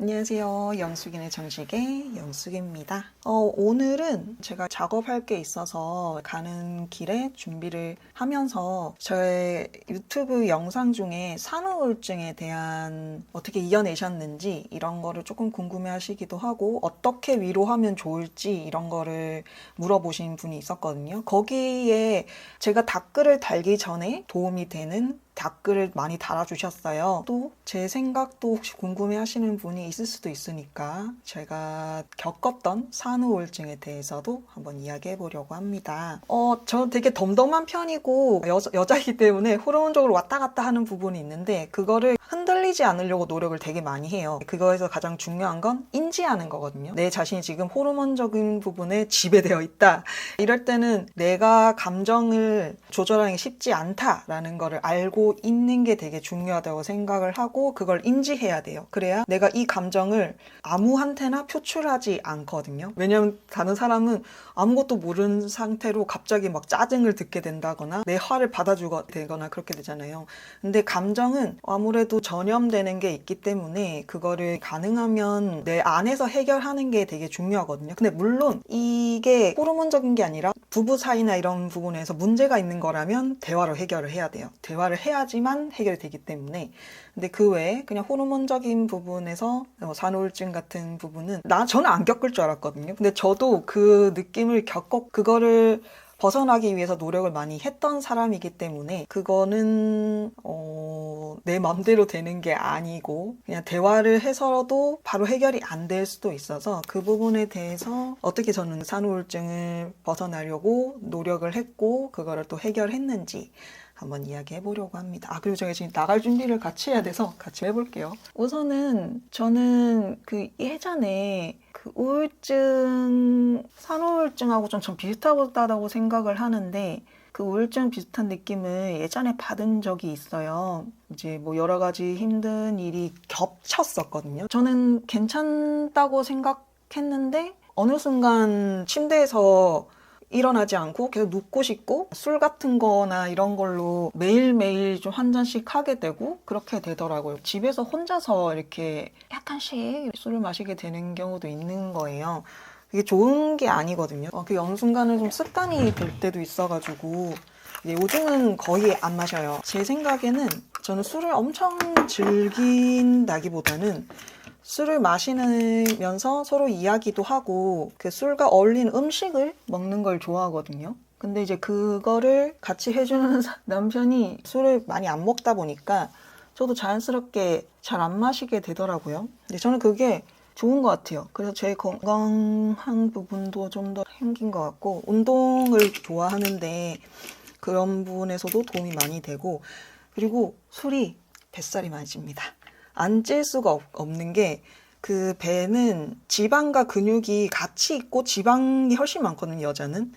안녕하세요. 영숙이네 정식의 영숙입니다. 어, 오늘은 제가 작업할 게 있어서 가는 길에 준비를 하면서 저의 유튜브 영상 중에 산후우울증에 대한 어떻게 이겨내셨는지 이런 거를 조금 궁금해 하시기도 하고 어떻게 위로하면 좋을지 이런 거를 물어보신 분이 있었거든요. 거기에 제가 댓글을 달기 전에 도움이 되는 댓글을 많이 달아주셨어요. 또 제 생각도 혹시 궁금해 하시는 분이 있을 수도 있으니까 제가 겪었던 산후우울증에 대해서도 한번 이야기해 보려고 합니다. 어, 저 되게 덤덤한 편이고 여, 여자이기 때문에 호르몬적으로 왔다 갔다 하는 부분이 있는데 그거를 흔들리지 않으려고 노력을 되게 많이 해요. 그거에서 가장 중요한 건 인지하는 거거든요. 내 자신이 지금 호르몬적인 부분에 지배되어 있다. 이럴 때는 내가 감정을 조절하는 게 쉽지 않다라는 거를 알고 있는 게 되게 중요하다고 생각을 하고 그걸 인지해야 돼요. 그래야 내가 이 감정을 아무한테나 표출하지 않거든요. 왜냐면 다른 사람은 아무것도 모르는 상태로 갑자기 막 짜증을 듣게 된다거나 내 화를 받아주게 되거나 그렇게 되잖아요. 근데 감정은 아무래도 전염되는 게 있기 때문에 그거를 가능하면 내 안에서 해결하는 게 되게 중요하거든요. 근데 물론 이게 호르몬적인 게 아니라 부부 사이나 이런 부분에서 문제가 있는 거라면 대화로 해결을 해야 돼요. 대화를 해야 지만 해결이 되기 때문에. 근데 그 외에 그냥 호르몬적인 부분에서 뭐 산후우울증 같은 부분은 나 저는 안 겪을 줄 알았거든요. 근데 저도 그 느낌을 겪었 그거를 벗어나기 위해서 노력을 많이 했던 사람이기 때문에 그거는 어, 내 맘대로 되는 게 아니고 그냥 대화를 해서도 바로 해결이 안 될 수도 있어서 그 부분에 대해서 어떻게 저는 산후우울증을 벗어나려고 노력을 했고 그거를 또 해결했는지 한번 이야기해 보려고 합니다. 아, 그리고 제가 지금 나갈 준비를 같이 해야 돼서 같이 해볼게요. 우선은 저는 그 예전에 그 우울증, 산후우울증하고 좀, 좀 비슷하다고 생각을 하는데 그 우울증 비슷한 느낌을 예전에 받은 적이 있어요. 이제 뭐 여러 가지 힘든 일이 겹쳤었거든요. 저는 괜찮다고 생각했는데 어느 순간 침대에서 일어나지 않고 계속 눕고 싶고 술 같은 거나 이런 걸로 매일매일 좀 한 잔씩 하게 되고 그렇게 되더라고요. 집에서 혼자서 이렇게 약간씩 술을 마시게 되는 경우도 있는 거예요. 이게 좋은 게 아니거든요. 어, 그 어느 순간은 좀 습관이 될 때도 있어가지고 요즘은 거의 안 마셔요. 제 생각에는 저는 술을 엄청 즐긴다기보다는 술을 마시면서 서로 이야기도 하고 그 술과 어울리는 음식을 먹는 걸 좋아하거든요. 근데 이제 그거를 같이 해주는 남편이 술을 많이 안 먹다 보니까 저도 자연스럽게 잘 안 마시게 되더라고요. 근데 저는 그게 좋은 것 같아요. 그래서 제 건강한 부분도 좀 더 생긴 것 같고 운동을 좋아하는데 그런 부분에서도 도움이 많이 되고 그리고 술이 뱃살이 많이 찝니다. 안 찔 수가 없, 없는 게 그 배는 지방과 근육이 같이 있고 지방이 훨씬 많거든요, 여자는.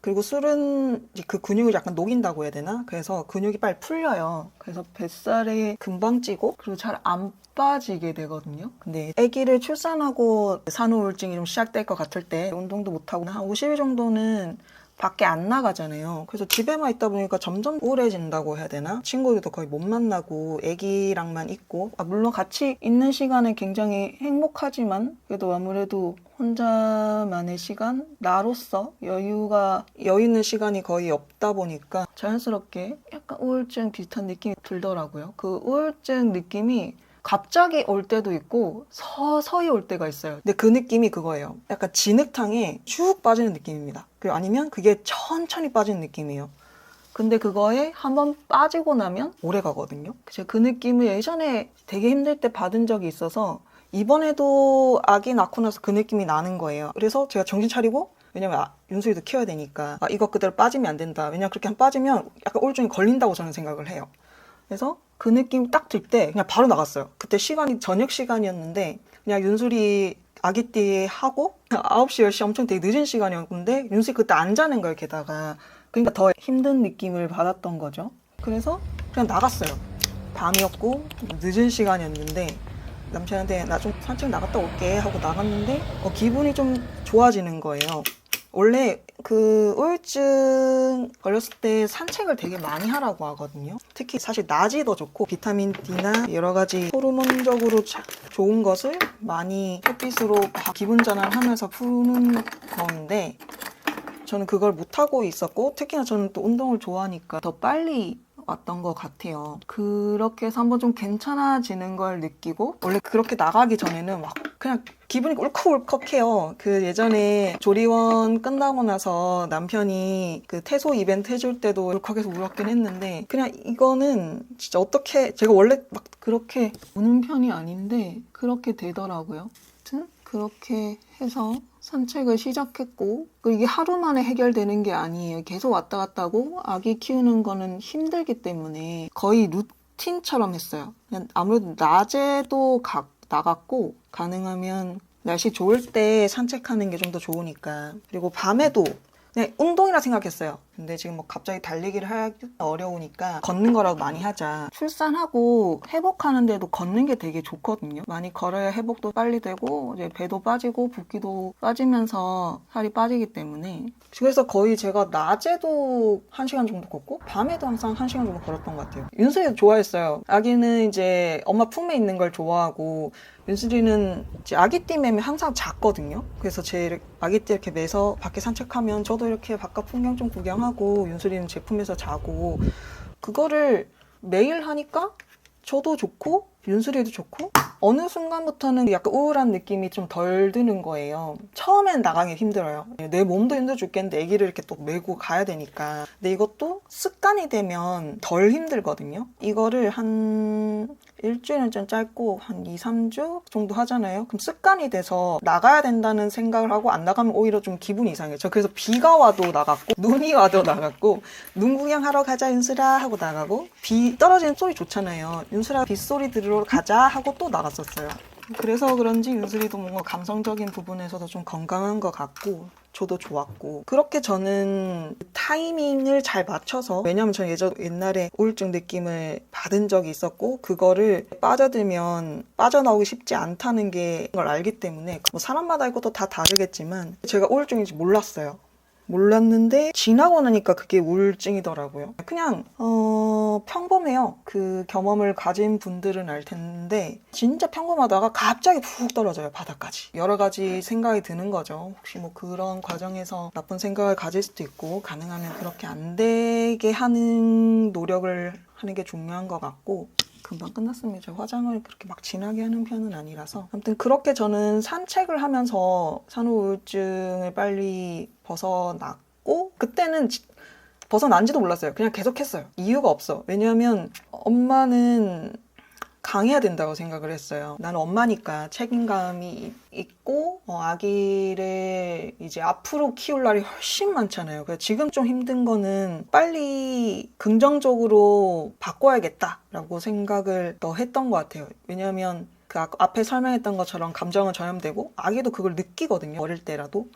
그리고 술은 그 근육을 약간 녹인다고 해야 되나? 그래서 근육이 빨리 풀려요. 그래서 뱃살이 금방 찌고 그리고 잘 안 빠지게 되거든요. 근데 아기를 출산하고 산후우울증이 좀 시작될 것 같을 때 운동도 못하고 한 50일 정도는 밖에 안 나가잖아요. 그래서 집에만 있다 보니까 점점 우울해진다고 해야 되나? 친구들도 거의 못 만나고 애기랑만 있고 아, 물론 같이 있는 시간은 굉장히 행복하지만 그래도 아무래도 혼자만의 시간 나로서 여유가 여유 있는 시간이 거의 없다 보니까 자연스럽게 약간 우울증 비슷한 느낌이 들더라고요. 그 우울증 느낌이 갑자기 올 때도 있고 서서히 올 때가 있어요. 근데 그 느낌이 그거예요. 약간 진흙탕에 쭉 빠지는 느낌입니다. 그리고 아니면 그게 천천히 빠지는 느낌이에요. 근데 그거에 한번 빠지고 나면 오래 가거든요. 제가 그 느낌을 예전에 되게 힘들 때 받은 적이 있어서 이번에도 아기 낳고 나서 그 느낌이 나는 거예요. 그래서 제가 정신 차리고 왜냐면 아, 윤수이도 키워야 되니까 아, 이거 그대로 빠지면 안 된다. 왜냐면 그렇게 한 빠지면 약간 우울증이 걸린다고 저는 생각을 해요. 그래서 그 느낌 딱 들 때 그냥 바로 나갔어요. 그때 시간이 저녁 시간이었는데 그냥 윤술이 아기띠 하고 9시, 10시 엄청 되게 늦은 시간이었는데 윤술이 그때 안 자는 거예요, 게다가. 그러니까 더 힘든 느낌을 받았던 거죠. 그래서 그냥 나갔어요. 밤이었고 늦은 시간이었는데 남편한테 나 좀 산책 나갔다 올게 하고 나갔는데 어, 기분이 좀 좋아지는 거예요. 원래 그 우울증 걸렸을 때 산책을 되게 많이 하라고 하거든요. 특히 사실 낮이 더 좋고 비타민 D나 여러 가지 호르몬적으로 자- 좋은 것을 많이 햇빛으로 기분 전환하면서 푸는 건데 저는 그걸 못하고 있었고 특히나 저는 또 운동을 좋아하니까 더 빨리 왔던 것 같아요. 그렇게 해서 한번 좀 괜찮아지는 걸 느끼고 원래 그렇게 나가기 전에는 막 그냥 기분이 울컥울컥해요. 그 예전에 조리원 끝나고 나서 남편이 그 태소 이벤트 해줄 때도 울컥해서 울었긴 했는데 그냥 이거는 진짜 어떻게 제가 원래 막 그렇게 우는 편이 아닌데 그렇게 되더라고요. 아무튼 그렇게 해서 산책을 시작했고 그 이게 하루 만에 해결되는 게 아니에요. 계속 왔다 갔다 하고 아기 키우는 거는 힘들기 때문에 거의 루틴처럼 했어요. 아무래도 낮에도 가- 나갔고 가능하면 날씨 좋을 때 산책하는 게 좀 더 좋으니까 그리고 밤에도 그냥 운동이라 생각했어요. 근데 지금 뭐 갑자기 달리기를 하기 어려우니까 걷는 거라도 많이 하자. 출산하고 회복하는데도 걷는 게 되게 좋거든요. 많이 걸어야 회복도 빨리 되고 이제 배도 빠지고 붓기도 빠지면서 살이 빠지기 때문에 그래서 거의 제가 낮에도 한 시간 정도 걷고 밤에도 항상 한 시간 정도 걸었던 것 같아요. 윤수이도 좋아했어요. 아기는 이제 엄마 품에 있는 걸 좋아하고 윤수리는 이제 아기띠 매면 항상 잤거든요. 그래서 제 아기띠 이렇게 매서 밖에 산책하면 저도 이렇게 바깥 풍경 좀 구경하고 윤수리는 제품에서 자고 그거를 매일 하니까 저도 좋고 윤수리도 좋고 어느 순간부터는 약간 우울한 느낌이 좀 덜 드는 거예요. 처음엔 나가기 힘들어요. 내 몸도 힘들어 죽겠는데 아기를 이렇게 또 메고 가야 되니까. 근데 이것도 습관이 되면 덜 힘들거든요. 이거를 한 일주일은 좀 짧고 한 2, 3주 정도 하잖아요. 그럼 습관이 돼서 나가야 된다는 생각을 하고 안 나가면 오히려 좀 기분이 이상해요. 저 그래서 비가 와도 나갔고 눈이 와도 나갔고 눈 구경하러 가자 윤수라 하고 나가고 비 떨어지는 소리 좋잖아요. 윤수라 빗소리 들으 러 가자 하고 또 나갔었어요. 그래서 그런지 윤수리도 뭔가 감성적인 부분에서도 좀 건강한 것 같고 저도 좋았고 그렇게 저는 타이밍을 잘 맞춰서 왜냐면 저는 예전 옛날에 우울증 느낌을 받은 적이 있었고 그거를 빠져들면 빠져나오기 쉽지 않다는 게 걸 알기 때문에 뭐 사람마다 이것도 다 다르겠지만 제가 우울증인지 몰랐어요. 몰랐는데 지나고 나니까 그게 우울증이더라고요. 그냥 어 평범해요. 그 경험을 가진 분들은 알 텐데 진짜 평범하다가 갑자기 푹 떨어져요 바닥까지. 여러 가지 생각이 드는 거죠. 혹시 뭐 그런 과정에서 나쁜 생각을 가질 수도 있고 가능하면 그렇게 안 되게 하는 노력을 하는 게 중요한 것 같고 금방 끝났습니다. 저 화장을 그렇게 막 진하게 하는 편은 아니라서. 아무튼 그렇게 저는 산책을 하면서 산후우울증을 빨리 벗어났고, 그때는 지- 벗어난지도 몰랐어요. 그냥 계속 했어요. 이유가 없어. 왜냐하면 엄마는 강해야 된다고 생각을 했어요. 나는 엄마니까 책임감이 있고 어, 아기를 이제 앞으로 키울 날이 훨씬 많잖아요. 그래서 지금 좀 힘든 거는 빨리 긍정적으로 바꿔야겠다라고 생각을 더 했던 것 같아요. 왜냐하면 그 아- 앞에 설명했던 것처럼 감정은 전염되고 아기도 그걸 느끼거든요. 어릴 때라도.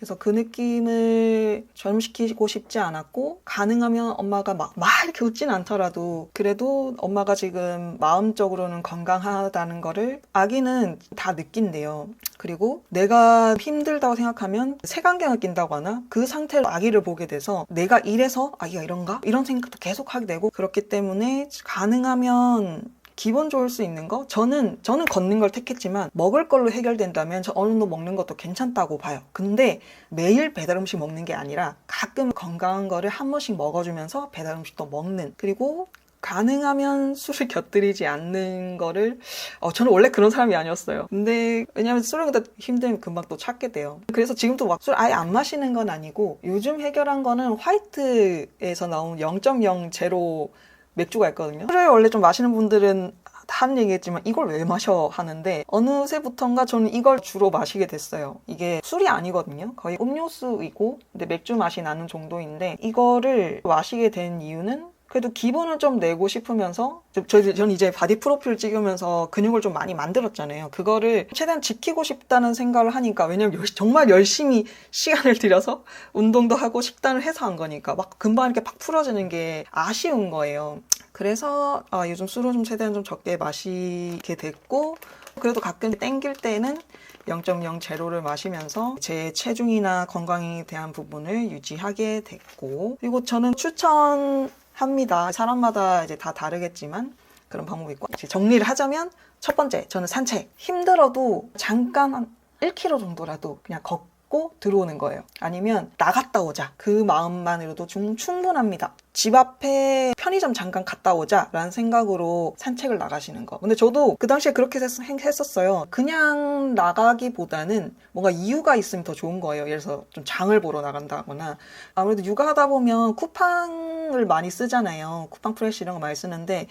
그래서 그 느낌을 전염시키고 싶지 않았고 가능하면 엄마가 막, 막 이렇게 웃진 않더라도 그래도 엄마가 지금 마음적으로는 건강하다는 거를 아기는 다 느낀대요. 그리고 내가 힘들다고 생각하면 색안경을 낀다고 하나 그 상태로 아기를 보게 돼서 내가 이래서 아기가 이런가 이런 생각도 계속 하게 되고 그렇기 때문에 가능하면 기분 좋을 수 있는 거 저는 저는 걷는 걸 택했지만 먹을 걸로 해결된다면 저 어느 정도 먹는 것도 괜찮다고 봐요. 근데 매일 배달 음식 먹는 게 아니라 가끔 건강한 거를 한 번씩 먹어주면서 배달 음식도 먹는 그리고 가능하면 술을 곁들이지 않는 거를 어, 저는 원래 그런 사람이 아니었어요. 근데 왜냐하면 술을 그다 힘들면 금방 또 찾게 돼요. 그래서 지금도 막 술 아예 안 마시는 건 아니고 요즘 해결한 거는 화이트에서 나온 0.0 제로 맥주가 있거든요. 술을 원래 좀 마시는 분들은 하는 얘기겠지만 이걸 왜 마셔 하는데 어느새부턴가 저는 이걸 주로 마시게 됐어요. 이게 술이 아니거든요. 거의 음료수이고 근데 맥주 맛이 나는 정도인데 이거를 마시게 된 이유는 그래도 기분을 좀 내고 싶으면서 저, 전 이제 바디 프로필 찍으면서 근육을 좀 많이 만들었잖아요. 그거를 최대한 지키고 싶다는 생각을 하니까 왜냐면 열- 정말 열심히 시간을 들여서 운동도 하고 식단을 해서 한 거니까 막 금방 이렇게 팍 풀어지는 게 아쉬운 거예요. 그래서 아, 요즘 술을 좀 최대한 좀 적게 마시게 됐고 그래도 가끔 땡길 때는 0.0 제로를 마시면서 제 체중이나 건강에 대한 부분을 유지하게 됐고 그리고 저는 추천 합니다. 사람마다 이제 다 다르겠지만 그런 방법이 있고 이제 정리를 하자면 첫 번째 저는 산책 힘들어도 잠깐 한 1km 정도라도 그냥 걷고 들어오는 거예요. 아니면 나갔다 오자 그 마음만으로도 좀 충분합니다. 집 앞에 편의점 잠깐 갔다 오자라는 생각으로 산책을 나가시는 거. 근데 저도 그 당시에 그렇게 했- 했었어요. 그냥 나가기보다는 뭔가 이유가 있으면 더 좋은 거예요. 예를 들어서 좀 장을 보러 나간다거나 아무래도 육아하다 보면 쿠팡을 많이 쓰잖아요. 쿠팡 프레시 이런 거 많이 쓰는데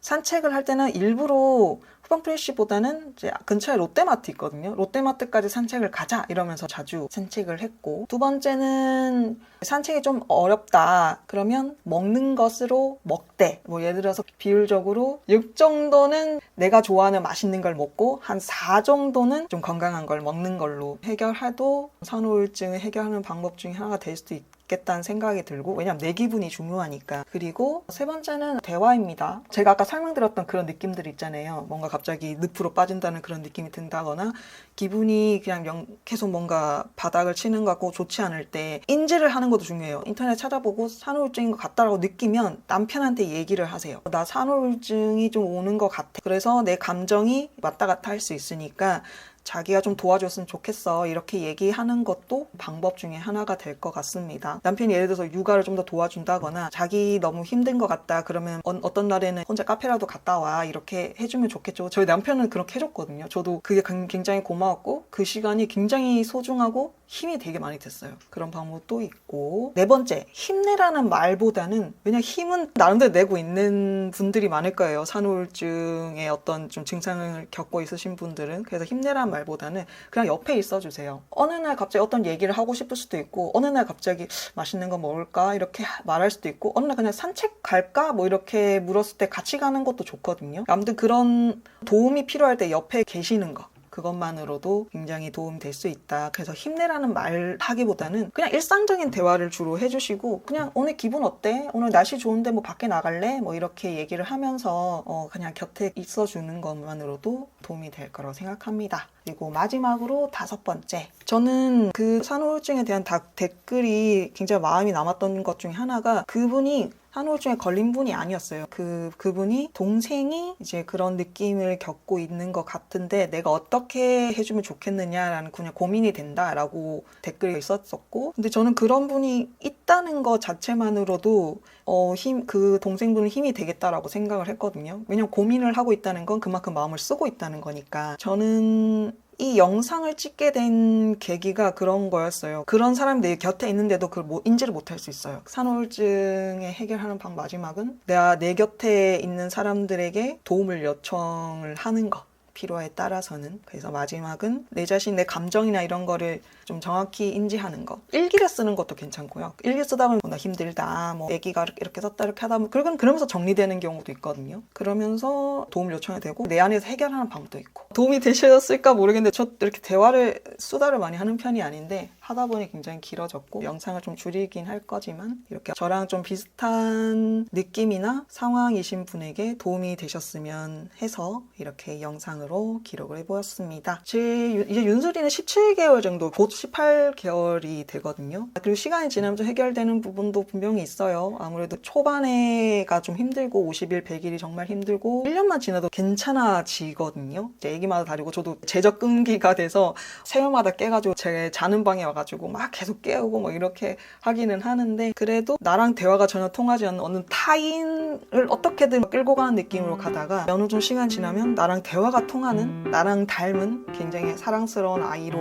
산책을 할 때는 일부러 쿠팡 프레시보다는 이제 근처에 롯데마트 있거든요. 롯데마트까지 산책을 가자 이러면서 자주 산책을 했고 두 번째는 산책이 좀 어렵다 그러면 먹는 것으로 먹되 뭐 예를 들어서 비율적으로 6 정도는 내가 좋아하는 맛있는 걸 먹고 한 4 정도는 좀 건강한 걸 먹는 걸로 해결해도 산후우울증을 해결하는 방법 중에 하나가 될 수도 있고 겠다는 생각이 들고 왜냐면 내 기분이 중요하니까. 그리고 세 번째는 대화입니다. 제가 아까 설명드렸던 그런 느낌들 있잖아요. 뭔가 갑자기 늪으로 빠진다는 그런 느낌이 든다거나 기분이 그냥 영- 계속 뭔가 바닥을 치는 것 같고 좋지 않을 때 인지를 하는 것도 중요해요. 인터넷 찾아보고 산후우울증인 것 같다라고 느끼면 남편한테 얘기를 하세요. 나 산후우울증이 좀 오는 것 같아. 그래서 내 감정이 왔다 갔다 할 수 있으니까 자기가 좀 도와줬으면 좋겠어. 이렇게 얘기하는 것도 방법 중에 하나가 될 것 같습니다. 남편이 예를 들어서 육아를 좀 더 도와준다거나 자기 너무 힘든 것 같다. 그러면 어, 떤 날에는 혼자 카페라도 갔다 와. 이렇게 해주면 좋겠죠. 저희 남편은 그렇게 해줬거든요. 저도 그게 굉- 굉장히 고마웠고 그 시간이 굉장히 소중하고 힘이 되게 많이 됐어요. 그런 방법도 있고. 네 번째, 힘내라는 말보다는 왜냐 힘은 나름대로 내고 있는 분들이 많을 거예요. 산후우울증의 어떤 좀 증상을 겪고 있으신 분들은. 그래서 힘내라는 말보다는 그냥 옆에 있어 주세요. 어느 날 갑자기 어떤 얘기를 하고 싶을 수도 있고, 어느 날 갑자기 맛있는 거 먹을까? 이렇게 말할 수도 있고, 어느 날 그냥 산책 갈까? 뭐 이렇게 물었을 때 같이 가는 것도 좋거든요. 아무튼 그런 도움이 필요할 때 옆에 계시는 거. 그것만으로도 굉장히 도움이 될수 있다. 그래서 힘내라는 말 하기보다는 그냥 일상적인 대화를 주로 해주시고 그냥 오늘 기분 어때? 오늘 날씨 좋은데 뭐 밖에 나갈래? 뭐 이렇게 얘기를 하면서 어 그냥 곁에 있어주는 것만으로도 도움이 될 거라고 생각합니다. 그리고 마지막으로 다섯 번째. 저는 그 산후우울증에 대한 다- 댓글이 굉장히 마음이 남았던 것 중에 하나가 그분이 산후우울증에 걸린 분이 아니었어요. 그 그분이 동생이 이제 그런 느낌을 겪고 있는 것 같은데 내가 어떻게 해주면 좋겠느냐라는 그냥 고민이 된다라고 댓글이 있었었고, 근데 저는 그런 분이 있다는 것 자체만으로도 어, 힘, 그 동생분은 힘이 되겠다라고 생각을 했거든요. 왜냐면 고민을 하고 있다는 건 그만큼 마음을 쓰고 있다는 거니까. 저는 이 영상을 찍게 된 계기가 그런 거였어요. 그런 사람들이 곁에 있는데도 그걸 못- 인지를 못할 수 있어요. 산후우울증에 해결하는 방 마지막은 내가 내 곁에 있는 사람들에게 도움을 요청을 하는 것. 필요에 따라서는. 그래서 마지막은 내 자신 내 감정이나 이런 거를 좀 정확히 인지하는 거. 일기를 쓰는 것도 괜찮고요. 일기 쓰다 보면 나 힘들다 뭐 애기가 이렇게 썼다 이렇게 하다 보면 그러면 그러면서 정리되는 경우도 있거든요. 그러면서 도움을 요청해도 되고 내 안에서 해결하는 방법도 있고. 도움이 되셨을까 모르겠는데 저 이렇게 대화를 수다를 많이 하는 편이 아닌데 하다 보니 굉장히 길어졌고 영상을 좀 줄이긴 할 거지만 이렇게 저랑 좀 비슷한 느낌이나 상황이신 분에게 도움이 되셨으면 해서 이렇게 영상으로 기록을 해보았습니다. 제 유- 이제 윤수리는 17개월 정도 곧 18개월이 되거든요. 그리고 시간이 지나면서 해결되는 부분도 분명히 있어요. 아무래도 초반에가 좀 힘들고 50일, 100일이 정말 힘들고 1년만 지나도 괜찮아지거든요. 이제 애기마다 다르고 저도 제적 끈기가 돼서 새벽마다 깨가지고 제 자는 방에 와 가지고 막 계속 깨우고 뭐 이렇게 하기는 하는데 그래도 나랑 대화가 전혀 통하지 않는 어느 타인을 어떻게든 끌고 가는 느낌으로 가다가 어느 정도 시간 지나면 나랑 대화가 통하는 나랑 닮은 굉장히 사랑스러운 아이로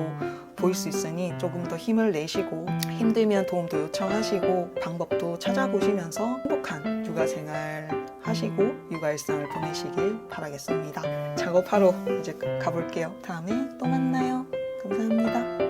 보일 수 있으니 조금 더 힘을 내시고 힘들면 도움도 요청하시고 방법도 찾아보시면서 행복한 육아 생활 하시고 육아 일상을 보내시길 바라겠습니다. 작업하러 이제 가볼게요. 다음에 또 만나요. 감사합니다.